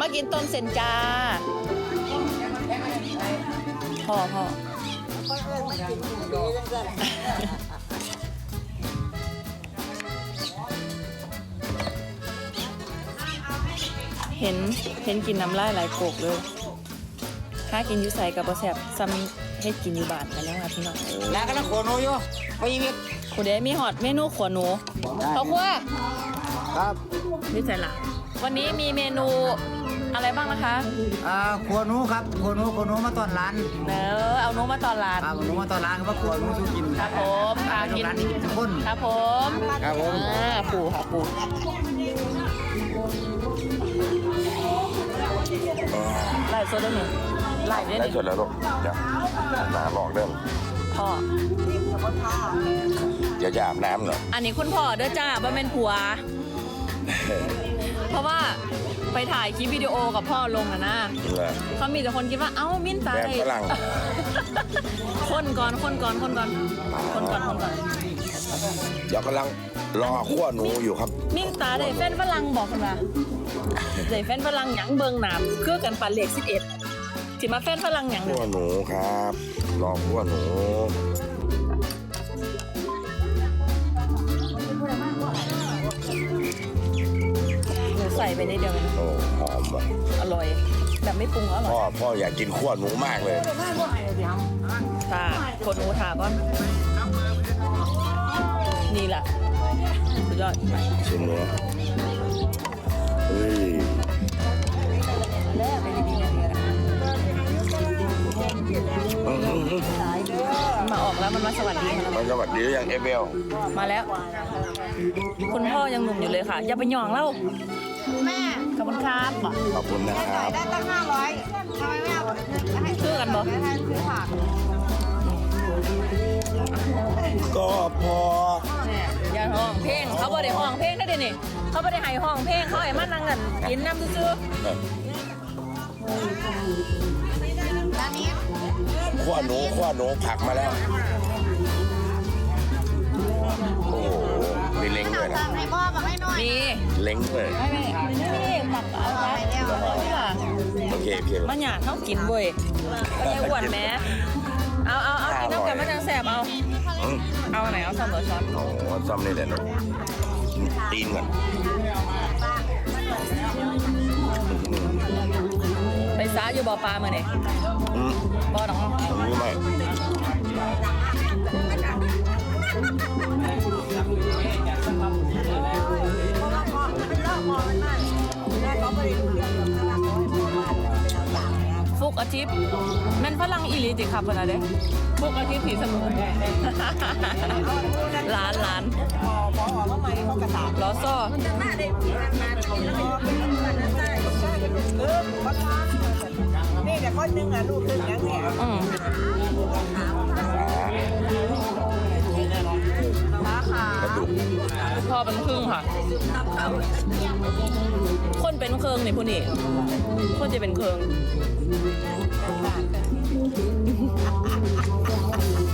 มากินต้มเซนจ้าพ่อพ่อคนเอิ้นมากินกินดีจังซั่นเห็นเห็นกินน้ำลายไหลโกกเลยถ้ากินอยูใส่กับบะแซบซ้ำเฮ็ดกินอยู่บ้านกันแล้วค่ะพี่น้องเออแล้วก็ต้องขวหนูอยู่ไปยิงคูเดมีฮอตเมนูขัวหนูเขาคั่วครับนี่ใส่ละ วันนี้มีเมนูอะไรบ้างนะคะอ่าขวหนูครับขวหนูขวหนูมาตอนร้านเนอเอาหนูมาตอนร้านครับขวหนูมาตอนร้านครับว่าขวหนูสู้กินครับผมพากินร้านนี้กินทุกคนครับผมครับผมอ่าปูค่ะปูไล่โซดาหนึ่งไล่ได้หได้นึ่งจดแล้วลูกเดี๋ยวหนาบอกเรื่องพ่อเดี๋ยวจะอาบน้ำหน่อยอันนี้คุณพ่อเด้อจ้าบ่แม่นผัว เพราะว่าไปถ่ายคลิปวิดีโอกับพ่อลงนะนะเลยเขามีแต่คนคิดว่าเอ้ามิ้นตาแฟนได้ฝรั่ง คนก่อนคนก่อนคนก่อนคนก่อนคนก่อนเดี๋ยวกำลังรอขั้วหนูอยู่ครับ มิ้นตาได้แฟนฝรั่งบอกกันว่าได้แฟนฝรั่งหยังเบิงหนามคือกันปันเลข11สิมาแฟนฝรั่งหยังขั้วหนูครับ รอขั้วหนู ไปนิดเดียวเองโอ้หอมว่ะอร่อย แบบไม่ปรุงก็อร่พ่ออยพ่ออยากกินขั้วหนูมากเลยค่ะคนหนูถาก่อนนี่แหละสุดยอดชิมเนื้อเฮ้ยแล้วไปดีๆเนี่ยเนี่ยอื้อหือ มันมาออกแล้วมันมาสวัสดีมาแล้วมันสวัสดีหรือยังเอเบลมาแล้ว คุณพ่อยังหนุ่มอยู่เลยค่ะ อย่าไปหยองเล่าแม่ขอบคุณครับบอกขอบคุณนะครับได้ตั้งห้าร้อยทำไมไม่เอาให้คือกันบ่ให้ซื้อผักก็พอเนี่ยอย่าห้องเพลงเขาบ่ได้ห้องเพลงได้เดี๋ยวนี่เขาบ่ได้ให้ห้องเพลงเขาให้มานั่งกันกินน้ำซื่อร้านนี้ ขั้วหนูขั้วหนูผักมาแล้ว โอ้โหมีเล้งด้วยนะสั่งให้พ่อบอกให้หน่อยๆนี่เล้งด้วยไม่ไม่นี่ผักเอาไว้เอาที่ล่ะโอเคโอเคมันหยาดเขากินเว้ยไม่ใช่อ้วนแหม้เอาเอาเอากินน้ำกันมาจังแสบเอา อืมเอาอันไหนเอาซ้ำหรือช้อนโอ้โหซ่อมนี่แหละเนอะตีนก่อนไปซ้าอยู่บ่อปลาเมื่อไหร่อืม บ่อน้องตรงนี้ไม่ฟุกอาทิตย์แม่นฝรั่งอีหลีติครับเพิ่นน่ะเด้ฟุกอาทิตย์ผีสมุนหลานหลานพอพอออกมาใหม่เขากระถางล้อซ้อมาได้มาแล้วเออเขา ทำนี่แต่คนนึงอะลูกครึ่งยังเนี่ยอืมราคากระดูกพ่อเป็นครึ่งค่ะ คนเป็นเครื่องนี่ผู้นี่คนจะเป็นเครื่อง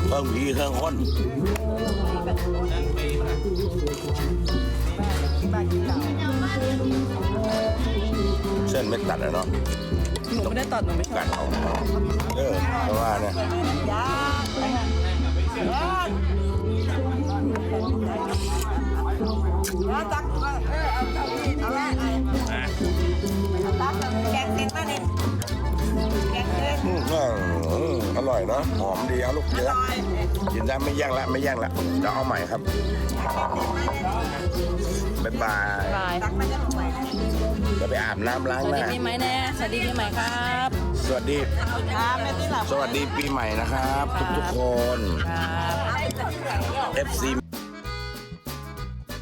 เครื่องผีเครื่องคนเส้นไม่ตัดอะเนาะห นูไม่ได้ตัดหนูไม่ชอกับเอาเออเพราะว่าเนี่ย ยา อร่อยเนาะหอมดีเอาลูกเยอะกินได้ไม่แย่งละไม่แย่งละจะเอาใหม่ครับบ๊ายบายบายตักมันจะลงไปจะไปอาบน้ำล้างสหวัสดีน้าปีใหม่แน่สวัสดีปีใหม่ครับสวัสดีครับไม่ที่หลับสวัสดีปีใหม่นะครับ ทุกๆคน ครับ FC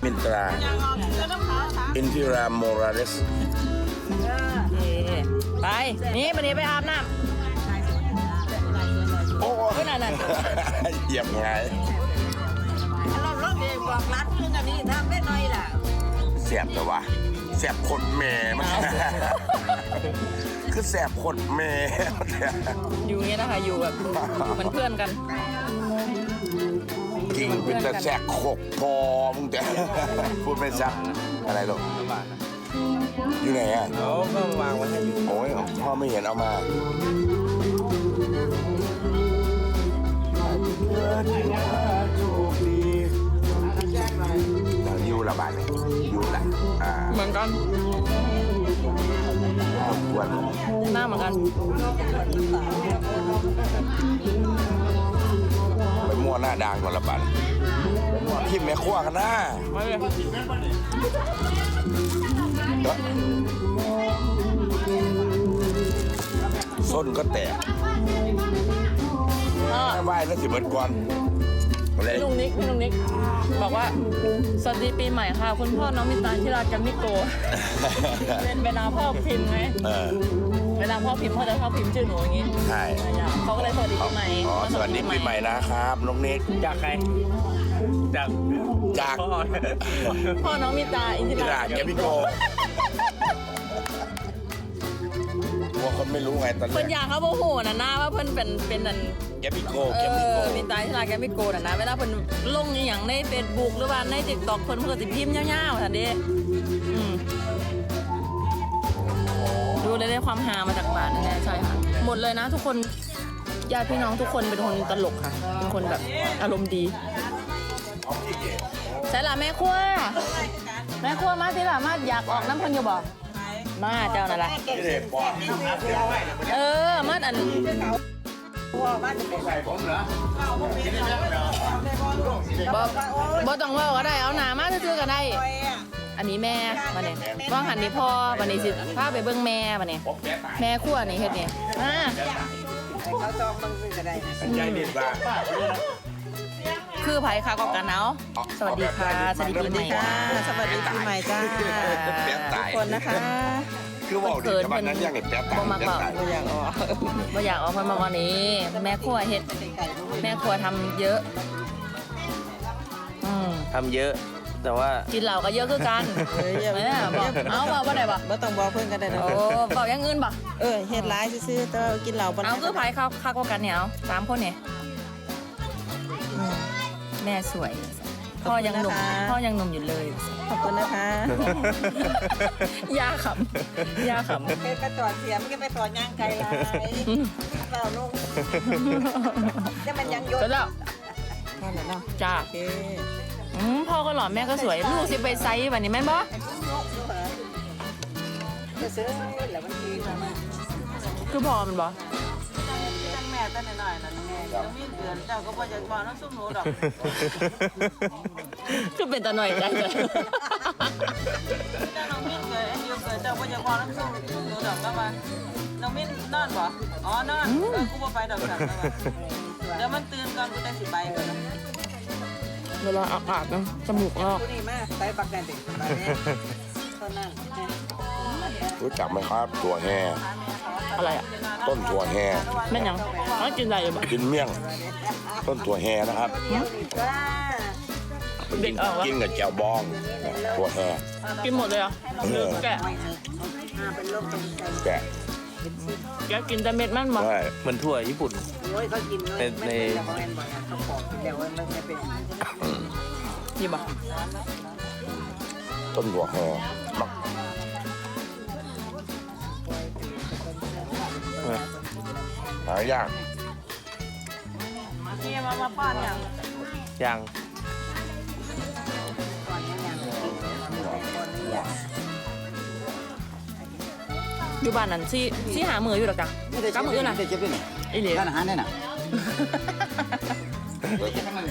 มินตราอินทิราโมราเลสโอเคไป นี่วันนี้ไปอาบน้โอ้ำเฮ้ย นั่นนั่นเหยียบไงเราลองเองบอกร้านนึงอันนี้ทำได้หน่อยล่ะเสียบแต่ว่าเสียบขดแม่มันคือแสบขดแม่อยู่อย่างเงี้ยนะคะอยู่แบบเหมือนเพื่อนกันกิ่งเป็นแต่แสกขกพอมึงแต่พูดไม่ชัดอะไรหรอกอยู่ไหนอะเขาก็วางไว้ให้อยู่โอ้ยพ่อไม่เห็นเอามา เราอยู่ละบาทเลยอยู่ละอ่าเหมือนกันควรหน้าเหมือนกันไปมั่วหน้าด่างก่อนละบาทพิมพ์แม่ขั้วกันนะไม่เลยส้นก็แตก พ่อไม่ไหวแล้วสิเบิดก่อนเอาเลยพี่ลุงนิกพี่ลุงนิก บอกว่า สวัสดีปีใหม่ค่ะ คุณพ่อน้องมิตาที่รักแกมมิโกเป็นเวลาพ่อพิมพ์ไงเออเวลาพ่อพิมพ์พ่อจะชอบพิมพ์ชื่อหนูอย่างงี้ใช่เขาก็เลยสวัสดีปีใหม่อ๋อสวัสดีปีใหม่นะครับน้องนิกจากใครจากจากพ่อพ่อน้องมิตาอินทิที่ราร้านแกพี่โกกลัวคนไม่รู้ไงตอนแรเพิ่นกอยากเขาโมโหนะหน้าว่าเพิ่นเป็นเป็นนัน แกพี่โกเอแกพี่โกอมิตาที่รักแกมมิโกนะนะเวลาเพิ่นลงอหย่างในเฟซบุ๊กหรือว่าในติ๊กต็อกเพิ่นเพิ่นก็สิพิมพ์ยาวๆทันเด้อืมดูเลยได้ความฮามาจากบ้านแน่ๆใช่ค่ะ หมดเลยนะทุกคนญาติพี่น้องทุกคนเป็นคนตลกค่ะ เป็นคนแบบอารมณ์ดีใช่ละแม่ครัวแม่ครัวมาสิล่ะมาอยากออกน้ำคนอยู่บ่มาเจ้านั่นแหละ ที่เด็กบอก เออ มาอัน บ่บ่ต้องเว่าก็ได้เอาหนามาซื้อๆก็ได้ อันนี้แม่มาเนี่ยว่างหันนี่พ่อวันนี้สิพาไปเบิ่งแม่มาเนี่ยแม่ขั้วนี่เฮ็ดนี่อ่าเขาจองบางสิ่งก็ได้ใจเด็ดบ้าคือไผค่ะก็กันเอาสวัสดีค่ะ สวัสดีปีใหม่ค่ะ สวัสดีปีใหม่จ้าแป๊บตายคนนะคะ คือบอกดิชาวบ้านนั้นยังไงแป๊บตายบ่มักแป๊บเว้าตายอยากออกบ่อยากออกมาบอกวันนี้ แม่ขั้วเฮ็ดแม่ขั้วทำเยอะ อืมทำเยอะ แต่ว่ากินเหล้าก็เยอะคือกันเอออย่า แม่บอกเอาบอกว่าได้บ่บ่ต้องบอกเพิ่นก็ได้นะโอ้บอกอย่างอื่นบ่เออเฮ็ดร้ายซื่อๆแต่ว่ากินเหล้าบ่ได้เอาคือไผเข้าคักกว่ากันเนี่ยเอาสามคนเนี่ยอืมแม่สวย พ่อยังหนุ่มพ่อยังหนุ่มอยู่เลย ขอบคุณนะคะยาขำยาขเป็นกระตอดเสียมันก็ไปตอดย่างไกลลายเปล่าลูกจะมันยังยำศก็แล้วนั่นแหละเนาะจ้าโอเคอืมพ่อก็หล่อแม่ก็สวยลูกสิไปไซส์แบบนี้แม่นบ่จะซื้อแล้วมันดีมาคือพ่อมันบ่ ตั้งแม่ตั้งหน่อยๆนั่นแม่เดี๋ยวมีเดือนเจ้าก็บ่อยากบอกน้ำซุปหนูดอกคือเป็นตาหน่อยใจเลยเจ้าน้องมิ้นเกิดอายุเกิดเจ้าบ่อยากบอกน้ำซุปหนูดอกก็ว่าน้องมิ้นนอนบ่อ๋อนอนเออกูบ่ไปดอกสั่นก็ว่าเดี๋ยวมันตื่นก่อนกูแต่สิไปก่อนนะเวลาอากาศนะจมูกลอกผู้นี้มาไปปักกันเด็กไปเนี่ยเท่านั้นรู้จักไหมครับถั่วแห่ อะไรอะต้นถั่วแห่แม่นยังเขากินอะไรอยู่บ่กินเมี่ยง ต้นถั่วแห่นะครับจ้าเด็กออกวะกินกับแจ่วบองถั่วแห่กินหมดเลยเหรอะเออแกะมาเป็นโรคตรงใจแกะแกะกินแต่เม็ดมันบ่ใช่เหมือนถั่วญี่ปุ่น โอ้ยเขากินเลยไม่เป็นแล้วเขาแอนบ่อยเขาบอกกินแล้วมันไม่เป็นดีบ่ต้นถั่วแห่มัก หายากนี่มามาป้อนหยังยังอยู่บ้านนั้นสิสิหามืออยู่หรอกจ้ะกับมืออื่นน่ะเจ็บด้วยอีหลีร้านอาหารได้น่ะ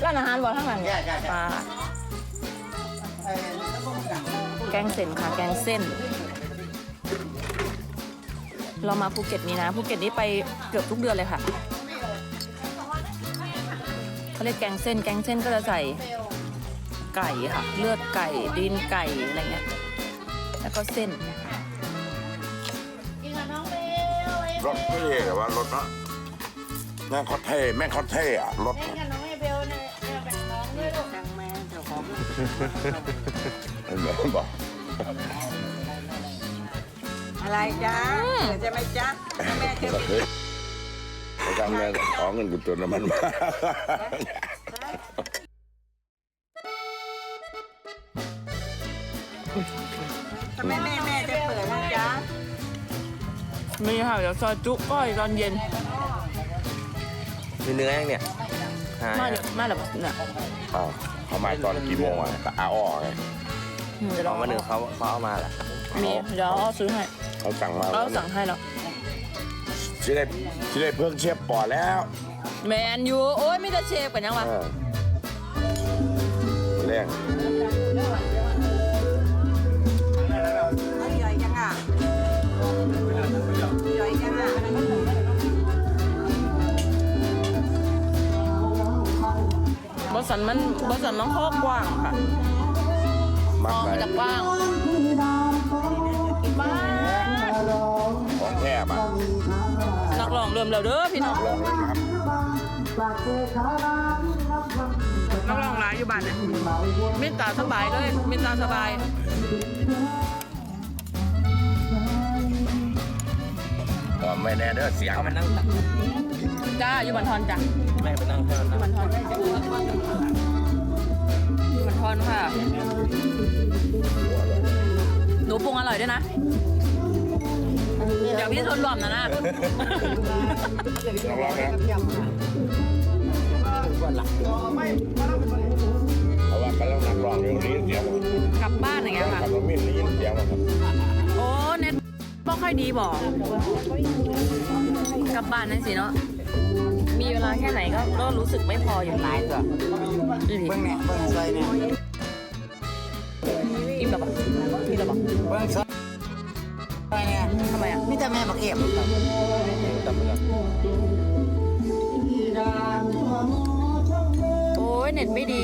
ร้านอาหารบ่ทั้งนั้นปลาแกงเส้นค่ะ แกงเส้น เรามาภูเก็ตนี้นะภูเก็ตนี้ไปเกือบทุกเดือนเลยค่ะเขาเรียกแกงเส้นแกงเส้นก็จะใส่ไก่ค่ะ เลือดไก่ดินไก่อะไรเงี้ยแล้วก็เส้นรถเท่ว่ารถเนาะแม่งเขาเท่แม่งเขาเท่อะรถทางแม่เจ้าของเห็นไหมบอก อะไรจ้าใช่ไหมจ๊ะแม่เชื่อเฮ้ยไปทำงานขอเงินกูตัวน้ำมันมาทำไมแม่แม่จะเปิดมีค่ะเดี๋ยวซอยจุก้อยตอนเย็น มีเนื้อยังเนี่ยหามาเดี๋ยวมาเดี๋ยวเนี่ยอ้าวเขามาตอนกี่โมงอะแต่อาอ้อไงอืมเดี๋ยวเราเอามาหนึ่งเขาเขาเอามาแหละมีเดี๋ยวเอาซื้อให้ เขาสั่งมาเราสั่งให้แล้วที่ได้ที่ได้เพิ่งเชฟปอแล้วแมนยูโอ้ยมีแต่เชฟกันยังวะเออแรงใหญ่ยังอะใหญ่ยังอะบสันมันบสันมันข้อกว้างค่ะมัมกองเลมายจากกว้างบ้า ของแท้ป่ะนักร้องเริ่มแล้วเด้อพี่น้องลองเลยครับนักร้องหลายอยู่บ้านเนี่ยมิตาสบายเลยมิตาสบายหอมไม่แน่เด้อเสียงเอามามันนั่งตักจ้าอยู่บันทอนจ้ะแม่ไปนั่งให้มันนั่งบันทอนอยู่บันทอนค่ะหนูปรุงอร่อยด้วยนะ เดี๋ยวพี่ทนรวมนะนะลองลองนะเพราะว่ากำลังนักร้องอยู่ได้ยินเสียงกลับบ้านอย่างเงี้ยค่ะกับน้องมิ้นได้ยินเสียงครับโอ้เน็ตไม่ค่อยดีบอกกลับบ้านนั่นสิเนาะมีเวลาแค่ไหนก็ก็รู้สึกไม่พออยู่หลายตัวเบิ้งเนี่ยเบิ้งซอยเนี่ยอิ่มแล้วปะอิ่มแล้วปะเบิ่งซอ ยเนี่ยทำไมอะมีแต่แม่บักเอฟครับตับมันละโอ้ยเน็ตไม่ดี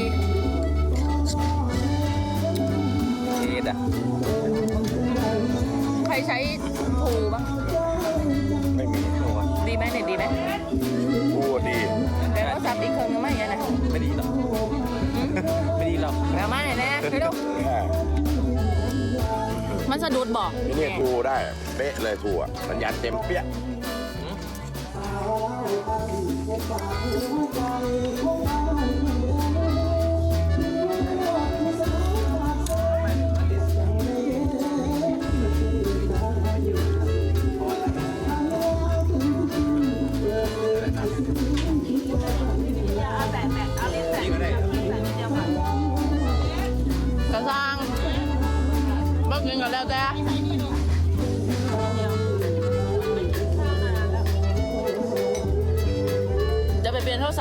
เอ็ดอะใครใช้ทูบ้างไม่มีดีไหมเน็ตดีไหมพูดดีแต่โทรศัพท์อีกเครื่องนึงไม่อย่างนั้นนะไม่ดีหรอกไม่ดีหรอกแล้วมาไหนอยแน่ไปดูแค่ มันสะดุดบอกนี่ทูได้ เป๊ะเลยทูอะสัญญาณเต็มเปี้ย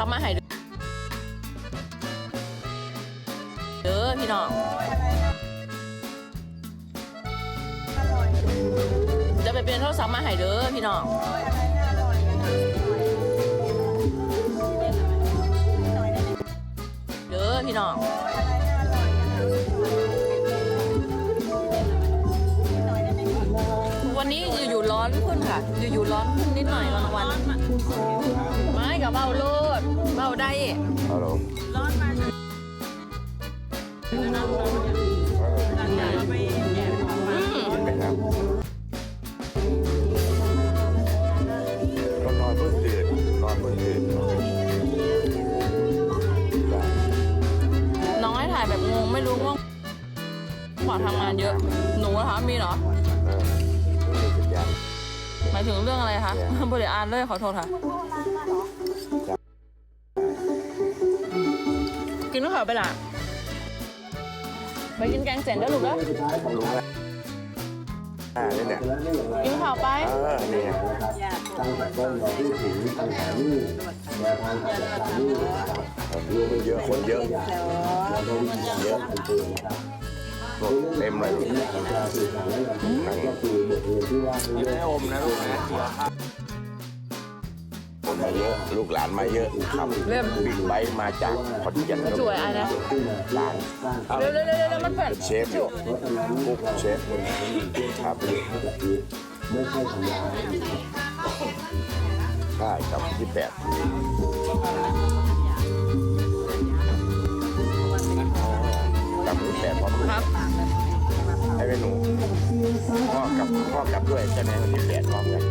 ไปเปลี่ยนโทรศัพท์มาให้เด้อพี่น้องจะไปเปลี่ยนโทรศัพท์มาให้เด้อพี่น้องเด้อพี่น้องวันนี้อยู่ๆร้อนขึ้นค่ะ อยู่ๆร้อนขึ้นนิดหน่อยวันวันไม่กับเบาโล ดเบาได้ฮัลโหลร้อนมาอืมเป็นครับก็นอนเพิ่งตื่นนอนเพิ่งตื่นน้องให้ถ่ายแบบงงไม่รู้ว่าขวาทำงานเยอะ หนูนะคะมีเหรอเออเพิ่งตื่นยังหมายถึงเรื่องอะไรคะ บริอ่านเลยขอโทษค่ะ ไปละไปกินแกงเสร็จแล้วลูกแล้วรู้แล้วอ่าเนี่ยเนี่ยกินข้าวไปเออเนี่ยตั้งแต่ต้นเราที่ถึงปัญหานี่แนวทางการจัดการนี่นะครับเยอะคนเยอะเราต้องเยอะทันทีนะครับเต็มเลยการสื่อสารและการก็คือบทเรียนที่ว่ายิ้มให้อมนะลูกนะคน มาเยอะ ลูกหลานมาเยอะครับเริ่ม บิ๊กไบค์มาจากขอนแก่นสวยอะไรนะหลานเร็วเร็วเร็วเร็วมันเปิดเชฟอยู่กุ๊กเชฟครับไม่ใช่สัญญาใช่ครับที่แปดกับที่แปดพร้อมลูกครับให้เป็นหนูพ่อกับพ่อกลับด้วยใช่ไหมวันที่แปดพร้อมกัน